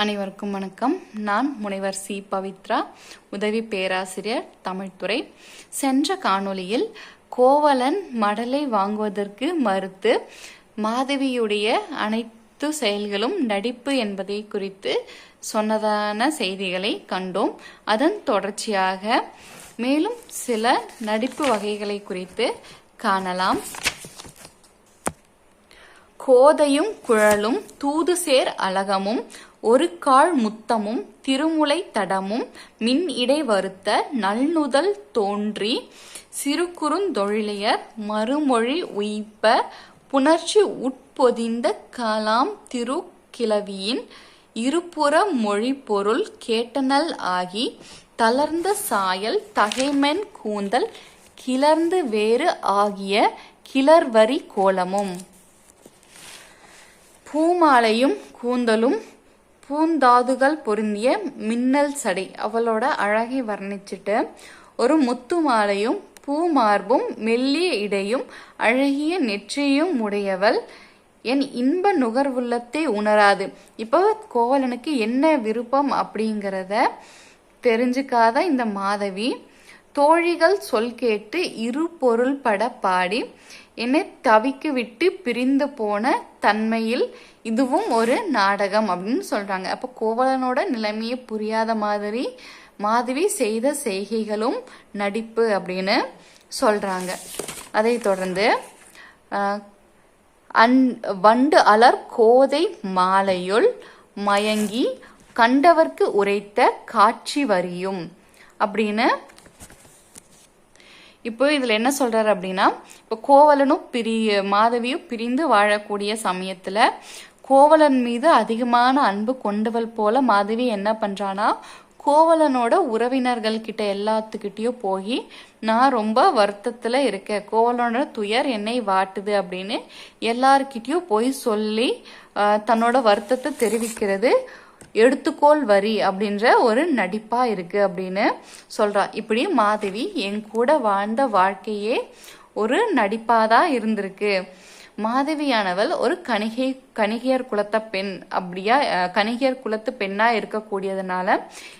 அனைவருக்கும் வணக்கம். நான் முனைவர் சி. பவித்ரா உதவி பேராசிரியர் தமிழ்துறை சென்ற காணொளியில் கோவலன் மடலை வாங்குவதற்கு மறுத்து மாதவியுடைய அனைத்து செயல்களும் நடிப்பு என்பதை குறித்து சொன்னதான செய்திகளை கண்டோம். அதன் தொடர்ச்சியாக மேலும் சில நடிப்பு வகைகளை குறித்து காணலாம். கோதையும் குழலும் தூதுசேர் அலகமும் ஒரு கால் முத்தமும் திருமுலை தடமும் மின் இடை வருத்த நல்நுதல் தோன்றி சிறுகுறுந்தொழிலையர் மறுமொழி உய்ப்ப புணர்ச்சி உட்பொதிந்த கலாம் திரு கிளவியின் இருபுற மொழி பொருள் கேட்டனல் ஆகி தளர்ந்த சாயல் தகைமென் கூந்தல் கிளர்ந்து வேறு ஆகிய கிளர்வரி கோலமும். பூமாலையும் கூந்தலும் பூந்தாதுகள் பொருந்திய மின்னல் சடை. அவளோட அழகை வர்ணிச்சிட்டு ஒரு முத்து மாலையும் பூமார்பும் மெல்லிய இடையும் அழகிய நெற்றியும் உடையவள். என் இன்ப நுகர்வுள்ளத்தை உணராது. இப்போ கோவலனுக்கு என்ன விருப்பம் அப்படிங்கிறத தெரிஞ்சுக்காத இந்த மாதவி தோழிகள் சொல் கேட்டு இரு பொருள் பட பாடி என்னை தவிக்கு விட்டு பிரிந்து போன தன்மையில் இதுவும் ஒரு நாடகம் அப்படின்னு சொல்றாங்க. அப்போ கோவலனோட நிலைமையை புரியாத மாதிரி மாதவி செய்த செய்கைகளும் நடிப்பு அப்படின்னு சொல்றாங்க. அதை தொடர்ந்து அன் வண்டு அலர் கோதை மாலையுள் மயங்கி கண்டவர்க்கு உரைத்த காட்சி வரியும் அப்படின்னு இப்போ இதில் என்ன சொல்கிறார் அப்படின்னா இப்போ கோவலனும் பிரி மாதவியும் பிரிந்து வாழக்கூடிய சமயத்தில் கோவலன் மீது அதிகமான அன்பு கொண்டவள் போல மாதவி என்ன பண்ணுறான்னா கோவலனோட உறவினர்கள் கிட்ட எல்லாத்துக்கிட்டேயும் போய் நான் ரொம்ப வருத்தத்தில் இருக்கேன். கோவலனோட துயர் என்னை வாட்டுது அப்படின்னு எல்லார்கிட்டேயும் போய் சொல்லி தன்னோட வருத்தத்தை தெரிவிக்கிறது. எடுத்துக்கோள் வரி அப்படின்ற ஒரு நடிப்பா இருக்கு அப்படின்னு சொல்றா. இப்படி மாதவி என் கூட வாழ்ந்த வாழ்க்கையே ஒரு நடிப்பாதான் இருந்திருக்கு. மாதவியானவள் ஒரு கணிகை கணிகையர் குலத்த பெண் அப்படியா கணிகையர் குலத்து பெண்ணா இருக்கக்கூடியதுனால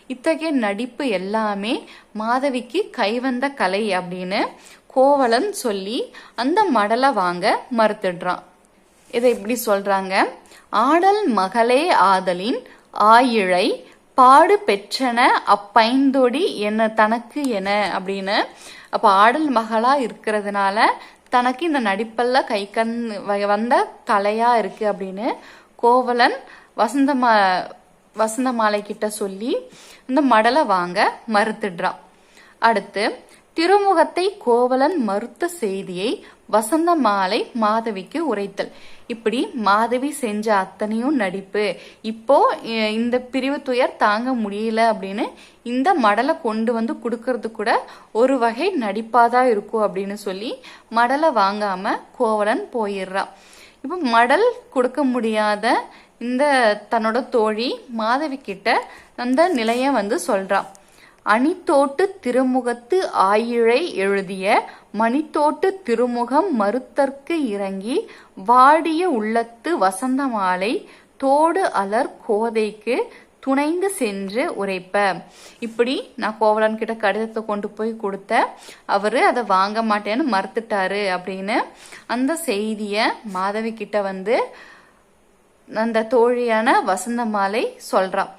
இத்தகைய நடிப்பு எல்லாமே மாதவிக்கு கைவந்த கலை அப்படின்னு கோவலன் சொல்லி அந்த மடலை வாங்க மறுத்துடுறான். இதை இப்படி சொல்றாங்க. ஆடல் மகளே ஆதலின் ஆயிழை பாடு பெற்றன அப்பைந்தொடி என்ன தனக்கு என அப்படின்னு. அப்ப ஆடல் மகளா இருக்கிறதுனால தனக்கு இந்த நடிப்பல்ல கை கண் வ- வந்த கலையா இருக்கு அப்படின்னு கோவலன் வசந்தமா வசந்தமாலை கிட்ட சொல்லி இந்த மடலை வாங்க மறுத்துடுறான் அடுத்து திருமுகத்தை கோவலன் மறுத்த செய்தியை வசந்த மாலை மாதவிக்கு உரைத்தல். இப்படி மாதவி செஞ்ச அத்தனையும் நடிப்பு. இப்போ இந்த பிரிவு துயர் தாங்க முடியல அப்படின்னு இந்த மடலை கொண்டு வந்து கொடுக்கறது கூட ஒரு வகை நடிப்பாதான் இருக்கும் அப்படின்னு சொல்லி மடலை வாங்காம கோவலன் போயிடுறான் இப்போ மடல் கொடுக்க முடியாத இந்த தன்னோட தோழி மாதவி கிட்ட அந்த நிலைய வந்து சொல்றான் அணித்தோட்டு திருமுகத்து ஆயிழை எழுதிய மணித்தோட்டு திருமுகம் மறுத்தற்கு இறங்கி வாடிய உள்ளத்து வசந்த மாலை தோடு அலர் கோதைக்கு துணைந்து சென்று உரைப்ப. இப்படி நான் கோவலன் கிட்ட கடிதத்தை கொண்டு போய் கொடுத்த. அவரு அதை வாங்க மாட்டேன்னு மறுத்துட்டாரு அப்படின்னு அந்த செய்திய மாதவி கிட்ட வந்து அந்த தோழியான வசந்தமாலை சொல்றான்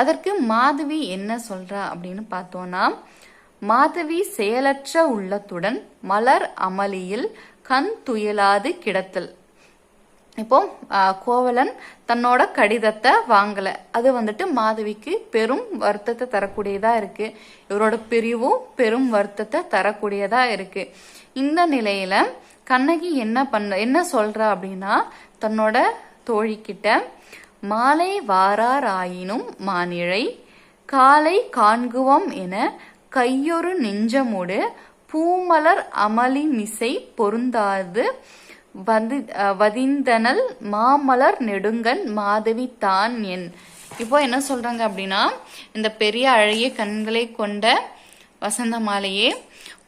அதற்கு மாதவி என்ன சொல்றா அப்படின்னு பார்த்தோம்னா மாதவி செயலற்ற உள்ளத்துடன் மலர் அமளியில் கண் துயலாது கிடத்தல். இப்போ கோவலன் தன்னோட கடிதத்தை வாங்கல. அது வந்துட்டு மாதவிக்கு பெரும் வருத்தத்தை தரக்கூடியதா இருக்கு. இவரோட பிரிவும் பெரும் வருத்தத்தை தரக்கூடியதா இருக்கு. இந்த நிலையில கண்ணகி என்ன பண்ண என்ன சொல்றா அப்படின்னா தன்னோட தோழிக்கிட்ட மாலை வாராராயினும் மானிழை காலை காண்குவம் என கையொரு நெஞ்சமோடு பூமலர் அமளி மிசை பொருந்தாது வந்து வதிந்தனல் மாமலர் நெடுங்கன் மாதவி தான் என். இப்போ என்ன சொல்றாங்க அப்படின்னா இந்த பெரிய அழகிய கண்களை கொண்ட வசந்த மாலையே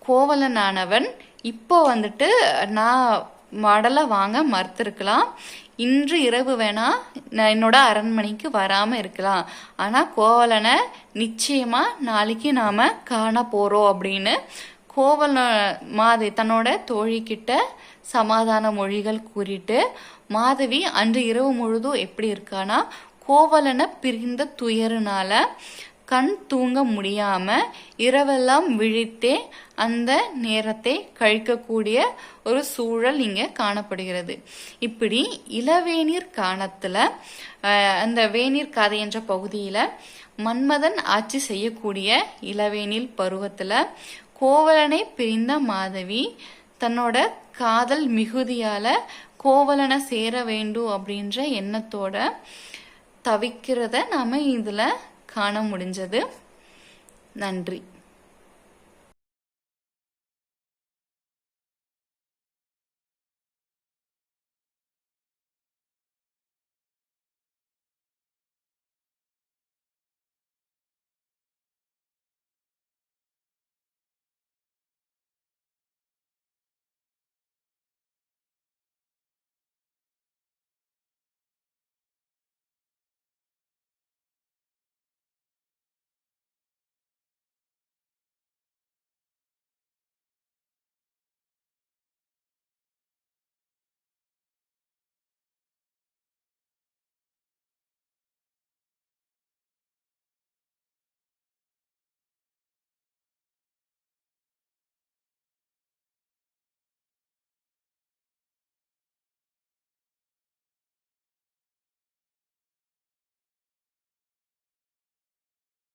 கோவலனானவன் இப்போ வந்துட்டு நான் மடலை வாங்க மறுத்திருக்கலாம். இன்று இரவு வேணா நான் என்னோட அரண்மனைக்கு வராம இருக்கலாம். ஆனா கோவலனை நிச்சயமா நாளைக்கு நாம காண போறோம் அப்படின்னு கோவல மாதவி தன்னோட தோழிக்கிட்ட சமாதான மொழிகள் கூறிட்டு மாதவி அன்று இரவு முழுதும் எப்படி இருக்கானா? கோவலனை பிரிந்த துயருனால கண் தூங்க முடியாம இரவெல்லாம் விழித்தே அந்த நேரத்தை கழிக்கக்கூடிய ஒரு சூழல் இங்க காணப்படுகிறது. இப்படி இளவேநீர் காலத்துல அந்த வேநீர் கதை என்ற பகுதியில மன்மதன் ஆட்சி செய்யக்கூடிய இளவேனில் பருவத்துல கோவலனை பிரிந்த மாதவி தன்னோட காதல் மிகுதியால கோவலனை சேர வேண்டும் அப்படின்ற எண்ணத்தோட தவிக்கிறத நாம இதுல காண முடிஞ்சது. நன்றி.